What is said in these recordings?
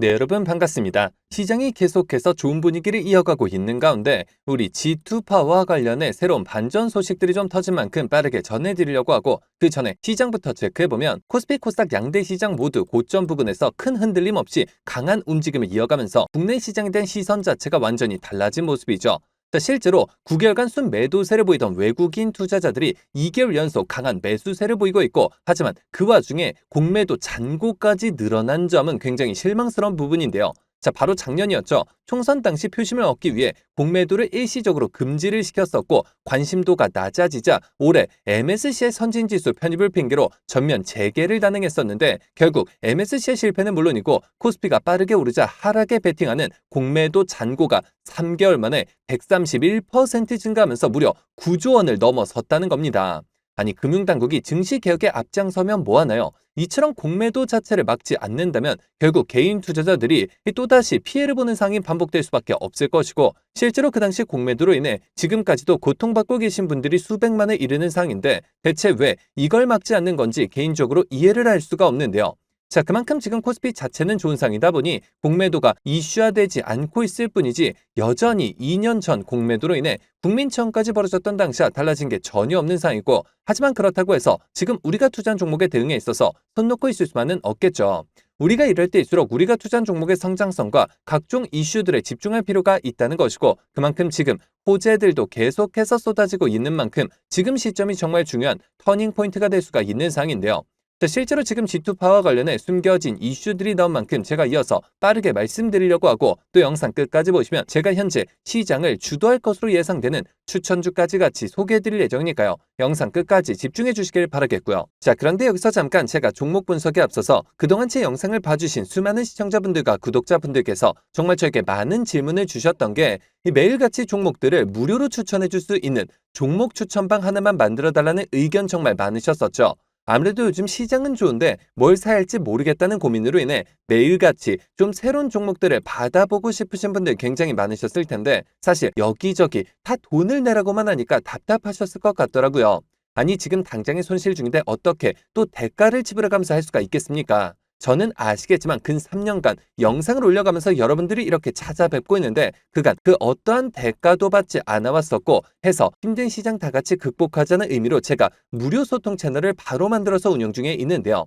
네, 여러분 반갑습니다. 시장이 계속해서 좋은 분위기를 이어가고 있는 가운데 우리 G2파와 관련해 새로운 반전 소식들이 좀 터진 만큼 빠르게 전해드리려고 하고 그 전에 시장부터 체크해보면 코스피 코스닥 양대 시장 모두 고점 부근에서 큰 흔들림 없이 강한 움직임을 이어가면서 국내 시장에 대한 시선 자체가 완전히 달라진 모습이죠. 자, 실제로 9개월간 순매도세를 보이던 외국인 투자자들이 2개월 연속 강한 매수세를 보이고 있고 하지만 그 와중에 공매도 잔고까지 늘어난 점은 굉장히 실망스러운 부분인데요. 자, 바로 작년이었죠. 총선 당시 표심을 얻기 위해 공매도를 일시적으로 금지를 시켰었고 관심도가 낮아지자 올해 MSCI 선진지수 편입을 핑계로 전면 재개를 단행했었는데 결국 MSCI 실패는 물론이고 코스피가 빠르게 오르자 하락에 베팅하는 공매도 잔고가 3개월 만에 131% 증가하면서 무려 9조 원을 넘어섰다는 겁니다. 아니 금융당국이 증시 개혁에 앞장서면 뭐하나요? 이처럼 공매도 자체를 막지 않는다면 결국 개인 투자자들이 또다시 피해를 보는 상황이 반복될 수밖에 없을 것이고 실제로 그 당시 공매도로 인해 지금까지도 고통받고 계신 분들이 수백만에 이르는 상황인데 대체 왜 이걸 막지 않는 건지 개인적으로 이해를 할 수가 없는데요. 자, 그만큼 지금 코스피 자체는 좋은 상이다 보니 공매도가 이슈화되지 않고 있을 뿐이지 여전히 2년 전 공매도로 인해 국민청까지 벌어졌던 당시와 달라진 게 전혀 없는 상이고 하지만 그렇다고 해서 지금 우리가 투자한 종목의 대응에 있어서 손 놓고 있을 수만은 없겠죠. 우리가 이럴 때일수록 우리가 투자한 종목의 성장성과 각종 이슈들에 집중할 필요가 있다는 것이고 그만큼 지금 호재들도 계속해서 쏟아지고 있는 만큼 지금 시점이 정말 중요한 터닝 포인트가 될 수가 있는 상인데요. 자, 실제로 지금 G2파와 관련해 숨겨진 이슈들이 나온 만큼 제가 이어서 빠르게 말씀드리려고 하고 또 영상 끝까지 보시면 제가 현재 시장을 주도할 것으로 예상되는 추천주까지 같이 소개해드릴 예정이니까요. 영상 끝까지 집중해 주시길 바라겠고요. 자, 그런데 여기서 잠깐 제가 종목 분석에 앞서서 그동안 제 영상을 봐주신 수많은 시청자분들과 구독자분들께서 정말 저에게 많은 질문을 주셨던 게이 매일같이 종목들을 무료로 추천해 줄 수 있는 종목 추천방 하나만 만들어 달라는 의견 정말 많으셨었죠. 아무래도 요즘 시장은 좋은데 뭘 사야 할지 모르겠다는 고민으로 인해 매일같이 좀 새로운 종목들을 받아보고 싶으신 분들 굉장히 많으셨을 텐데 사실 여기저기 다 돈을 내라고만 하니까 답답하셨을 것 같더라고요. 아니 지금 당장의 손실 중인데 어떻게 또 대가를 지불해가면서 할 수가 있겠습니까? 저는 아시겠지만 근 3년간 영상을 올려가면서 여러분들이 이렇게 찾아뵙고 있는데 그간 그 어떠한 대가도 받지 않아 왔었고 해서 힘든 시장 다 같이 극복하자는 의미로 제가 무료 소통 채널을 바로 만들어서 운영 중에 있는데요.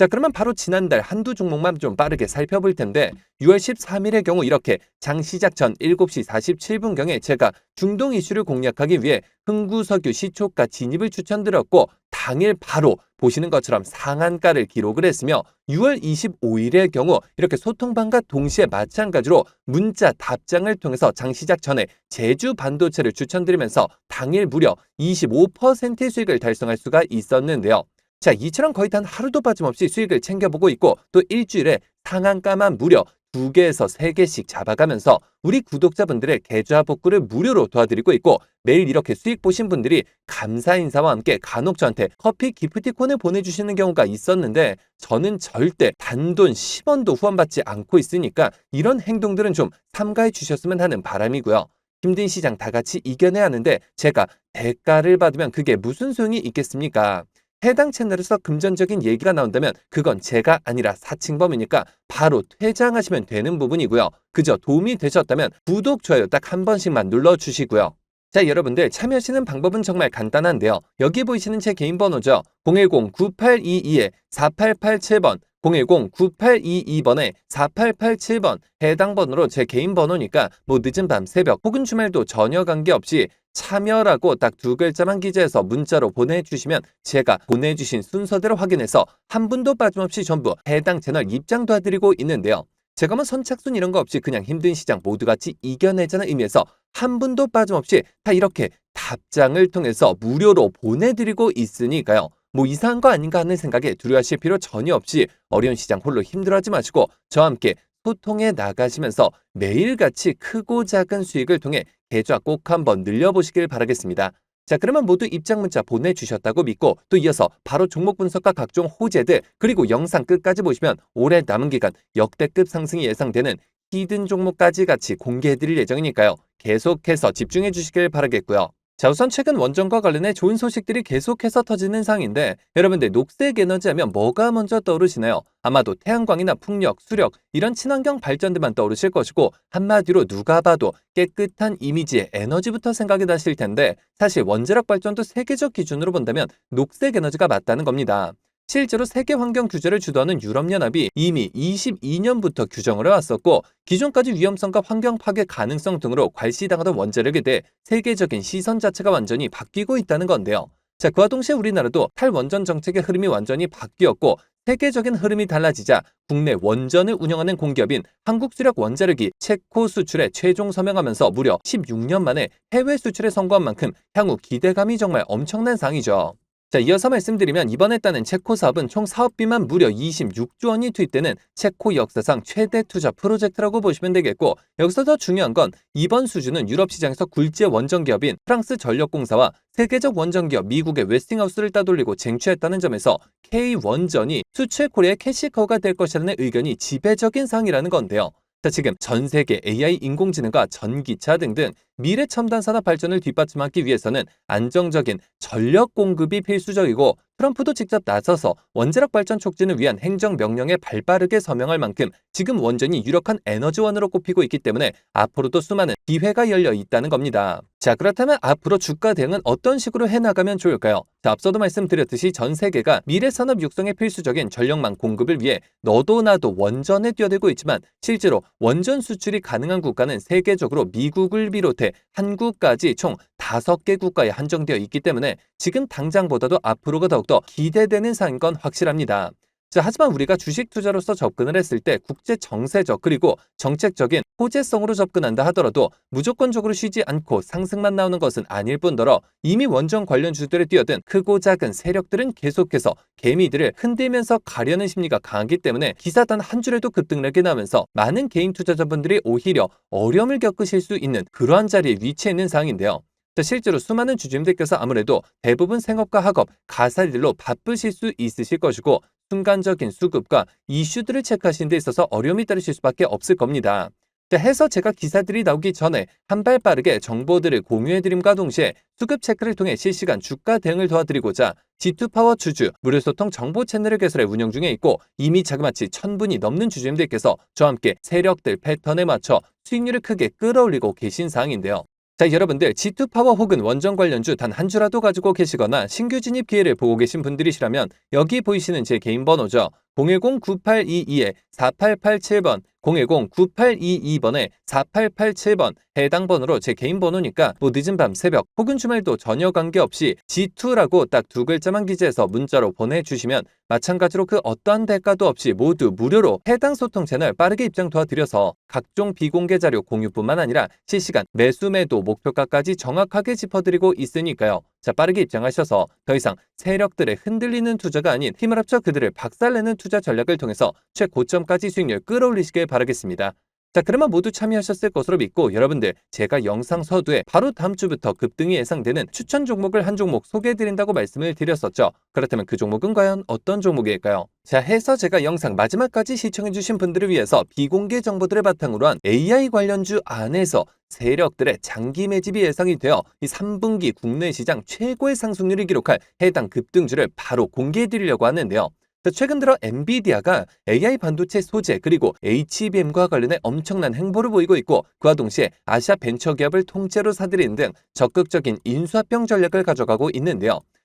자, 그러면 바로 지난달 한두 종목만 좀 빠르게 살펴볼 텐데 6월 13일의 경우 이렇게 장 시작 전 7시 47분경에 제가 중동 이슈를 공략하기 위해 흥구석유 시초가 진입을 추천드렸고 당일 바로 보시는 것처럼 상한가를 기록을 했으며 6월 25일의 경우 이렇게 소통방과 동시에 마찬가지로 문자 답장을 통해서 장 시작 전에 제주 반도체를 추천드리면서 당일 무려 25%의 수익을 달성할 수가 있었는데요. 자, 이처럼 거의 단 하루도 빠짐없이 수익을 챙겨보고 있고 또 일주일에 상한가만 무려 두 개에서 세 개씩 잡아가면서 우리 구독자분들의 계좌 복구를 무료로 도와드리고 있고 매일 이렇게 수익 보신 분들이 감사 인사와 함께 간혹 저한테 커피 기프티콘을 보내주시는 경우가 있었는데 저는 절대 단돈 10원도 후원받지 않고 있으니까 이런 행동들은 좀 삼가해 주셨으면 하는 바람이고요. 힘든 시장 다 같이 이겨내야 하는데 제가 대가를 받으면 그게 무슨 소용이 있겠습니까? 해당 채널에서 금전적인 얘기가 나온다면 그건 제가 아니라 사칭범이니까 바로 퇴장하시면 되는 부분이고요. 그저 도움이 되셨다면 구독, 좋아요 딱 한 번씩만 눌러주시고요. 자, 여러분들 참여하시는 방법은 정말 간단한데요. 여기 보이시는 제 개인 번호죠. 010-9822-4887번 010-9822번에 4887번 해당 번호로 제 개인 번호니까 뭐 늦은 밤 새벽 혹은 주말도 전혀 관계없이 참여라고 딱 두 글자만 기재해서 문자로 보내주시면 제가 보내주신 순서대로 확인해서 한 분도 빠짐없이 전부 해당 채널 입장 도와드리고 있는데요. 제가 뭐 선착순 이런 거 없이 그냥 힘든 시장 모두 같이 이겨내자는 의미에서 한 분도 빠짐없이 다 이렇게 답장을 통해서 무료로 보내드리고 있으니까요. 뭐 이상한 거 아닌가 하는 생각에 두려워하실 필요 전혀 없이 어려운 시장 홀로 힘들어하지 마시고 저와 함께 소통해 나가시면서 매일같이 크고 작은 수익을 통해 계좌 꼭 한번 늘려보시길 바라겠습니다. 자, 그러면 모두 입장 문자 보내주셨다고 믿고 또 이어서 바로 종목 분석과 각종 호재들 그리고 영상 끝까지 보시면 올해 남은 기간 역대급 상승이 예상되는 히든 종목까지 같이 공개해드릴 예정이니까요. 계속해서 집중해 주시길 바라겠고요. 자, 우선 최근 원전과 관련해 좋은 소식들이 계속해서 터지는 상인데 여러분들 녹색 에너지 하면 뭐가 먼저 떠오르시나요? 아마도 태양광이나 풍력, 수력 이런 친환경 발전들만 떠오르실 것이고 한마디로 누가 봐도 깨끗한 이미지의 에너지부터 생각이 나실 텐데 사실 원자력 발전도 세계적 기준으로 본다면 녹색 에너지가 맞다는 겁니다. 실제로 세계 환경 규제를 주도하는 유럽연합이 이미 22년부터 규정을 해왔었고 기존까지 위험성과 환경 파괴 가능성 등으로 괄시당하던 원자력에 대해 세계적인 시선 자체가 완전히 바뀌고 있다는 건데요. 자, 그와 동시에 우리나라도 탈원전 정책의 흐름이 완전히 바뀌었고 세계적인 흐름이 달라지자 국내 원전을 운영하는 공기업인 한국수력 원자력이 체코 수출에 최종 서명하면서 무려 16년 만에 해외 수출에 성공한 만큼 향후 기대감이 정말 엄청난 상이죠. 자, 이어서 말씀드리면 이번에 따는 체코 사업은 총 사업비만 무려 26조 원이 투입되는 체코 역사상 최대 투자 프로젝트라고 보시면 되겠고 여기서 더 중요한 건 이번 수주는 유럽 시장에서 굴지의 원전 기업인 프랑스 전력공사와 세계적 원전 기업 미국의 웨스팅하우스를 따돌리고 쟁취했다는 점에서 K 원전이 수출 코리아의 캐시커가 될 것이라는 의견이 지배적인 상이라는 건데요. 자, 지금 전 세계 AI 인공지능과 전기차 등등 미래 첨단 산업 발전을 뒷받침하기 위해서는 안정적인 전력 공급이 필수적이고 트럼프도 직접 나서서 원자력 발전 촉진을 위한 행정 명령에 발빠르게 서명할 만큼 지금 원전이 유력한 에너지원으로 꼽히고 있기 때문에 앞으로도 수많은 기회가 열려 있다는 겁니다. 자, 그렇다면 앞으로 주가 대응은 어떤 식으로 해나가면 좋을까요? 자, 앞서도 말씀드렸듯이 전 세계가 미래 산업 육성에 필수적인 전력망 공급을 위해 너도 나도 원전에 뛰어들고 있지만 실제로 원전 수출이 가능한 국가는 세계적으로 미국을 비롯해 한국까지 총 다섯 개 국가에 한정되어 있기 때문에 지금 당장보다도 앞으로가 더욱 더 기대되는 상인 건 확실합니다. 자, 하지만 우리가 주식 투자로서 접근을 했을 때 국제 정세적 그리고 정책적인 호재성으로 접근한다 하더라도 무조건적으로 쉬지 않고 상승만 나오는 것은 아닐 뿐더러 이미 원전 관련 주들에 뛰어든 크고 작은 세력들은 계속해서 개미들을 흔들면서 가려는 심리가 강하기 때문에 기사 단 한 줄에도 급등락이 나면서 많은 개인 투자자분들이 오히려 어려움을 겪으실 수 있는 그러한 자리에 위치해 있는 상황인데요. 자, 실제로 수많은 주주님들께서 아무래도 대부분 생업과 학업, 가사일로 바쁘실 수 있으실 것이고 순간적인 수급과 이슈들을 체크하시는 데 있어서 어려움이 따르실 수밖에 없을 겁니다. 자, 해서 제가 기사들이 나오기 전에 한 발 빠르게 정보들을 공유해드림과 동시에 수급 체크를 통해 실시간 주가 대응을 도와드리고자 G2파워 주주 무료 소통 정보 채널을 개설해 운영 중에 있고 이미 자그마치 천분이 넘는 주주님들께서 저와 함께 세력들 패턴에 맞춰 수익률을 크게 끌어올리고 계신 상황인데요. 자, 여러분들 G2 파워 혹은 원전 관련주 단 한 주라도 가지고 계시거나 신규 진입 기회를 보고 계신 분들이시라면 여기 보이시는 제 개인 번호죠. 010-9822-4887번 010-9822번에 4887번 해당 번호로 제 개인 번호니까 뭐 늦은 밤 새벽 혹은 주말도 전혀 관계없이 G2라고 딱 두 글자만 기재해서 문자로 보내주시면 마찬가지로 그 어떠한 대가도 없이 모두 무료로 해당 소통 채널 빠르게 입장 도와드려서 각종 비공개 자료 공유뿐만 아니라 실시간 매수 매도 목표가까지 정확하게 짚어드리고 있으니까요. 자 빠르게 입장하셔서 더 이상 세력들의 흔들리는 투자가 아닌 힘을 합쳐 그들을 박살내는 투자 전략을 통해서 최고점까지 수익률 끌어올리시길 바라겠습니다. 자 그러면 모두 참여하셨을 것으로 믿고 여러분들 제가 영상 서두에 바로 다음 주부터 급등이 예상되는 추천 종목을 한 종목 소개해드린다고 말씀을 드렸었죠. 그렇다면 그 종목은 과연 어떤 종목일까요? 자 해서 제가 영상 마지막까지 시청해주신 분들을 위해서 비공개 정보들을 바탕으로 한 AI 관련주 안에서 세력들의 장기 매집이 예상이 되어 이 3분기 국내 시장 최고의 상승률을 기록할 해당 급등주를 바로 공개해 드리려고 하는데요. 최근 들어 엔비디아가 AI 반도체 소재 그리고 HBM과 관련해 엄청난 행보를 보이고 있고 그와 동시에 아시아 벤처 기업을 통째로 사들이는 등 적극적인 인수합병 전략을 가져가고 있는데요.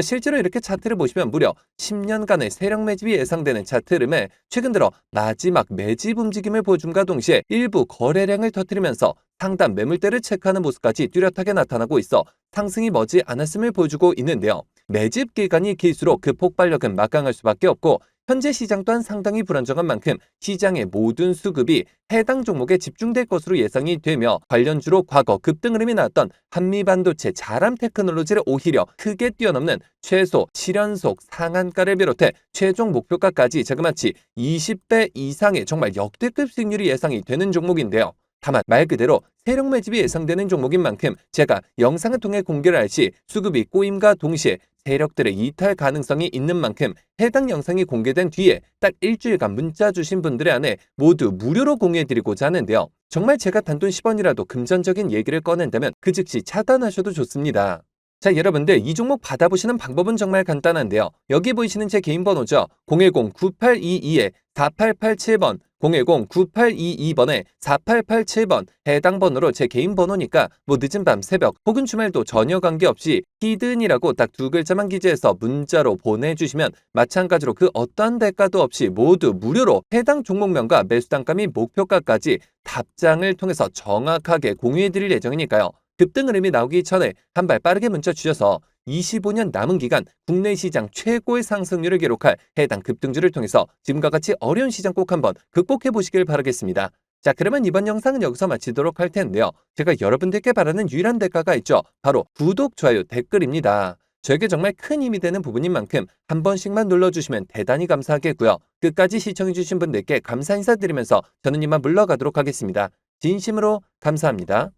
실제로 이렇게 차트를 보시면 무려 10년간의 세력 매집이 예상되는 차트 흐름에 최근 들어 마지막 매집 움직임을 보여줌과 동시에 일부 거래량을 터뜨리면서 상단 매물대를 체크하는 모습까지 뚜렷하게 나타나고 있어 상승이 머지 않았음을 보여주고 있는데요. 매집 기간이 길수록 그 폭발력은 막강할 수밖에 없고 현재 시장 또한 상당히 불안정한 만큼 시장의 모든 수급이 해당 종목에 집중될 것으로 예상이 되며 관련주로 과거 급등 흐름이 나왔던 한미반도체 자람 테크놀로지를 오히려 크게 뛰어넘는 최소 7연속 상한가를 비롯해 최종 목표가까지 자그마치 20배 이상의 정말 역대급 수익률이 예상이 되는 종목인데요. 다만 말 그대로 세력 매집이 예상되는 종목인 만큼 제가 영상을 통해 공개를 할 시 수급이 꼬임과 동시에 세력들의 이탈 가능성이 있는 만큼 해당 영상이 공개된 뒤에 딱 일주일간 문자 주신 분들의 안에 모두 무료로 공유해드리고자 하는데요. 정말 제가 단돈 10원이라도 금전적인 얘기를 꺼낸다면 그 즉시 차단하셔도 좋습니다. 자, 여러분들 이 종목 받아보시는 방법은 정말 간단한데요. 여기 보이시는 제 개인 번호죠. 010-9822-4887번, 010-9822번에 4887번 해당 번호로 제 개인 번호니까 뭐 늦은 밤 새벽 혹은 주말도 전혀 관계없이 히든이라고 딱 두 글자만 기재해서 문자로 보내주시면 마찬가지로 그 어떠한 대가도 없이 모두 무료로 해당 종목명과 매수단가 및 목표가까지 답장을 통해서 정확하게 공유해드릴 예정이니까요. 급등 흐름이 나오기 전에 한 발 빠르게 문자 주셔서 25년 남은 기간 국내 시장 최고의 상승률을 기록할 해당 급등주를 통해서 지금과 같이 어려운 시장 꼭 한번 극복해 보시길 바라겠습니다. 자, 그러면 이번 영상은 여기서 마치도록 할 텐데요. 제가 여러분들께 바라는 유일한 대가가 있죠. 바로 구독, 좋아요, 댓글입니다. 저에게 정말 큰 힘이 되는 부분인 만큼 한 번씩만 눌러주시면 대단히 감사하겠고요. 끝까지 시청해주신 분들께 감사 인사드리면서 저는 이만 물러가도록 하겠습니다. 진심으로 감사합니다.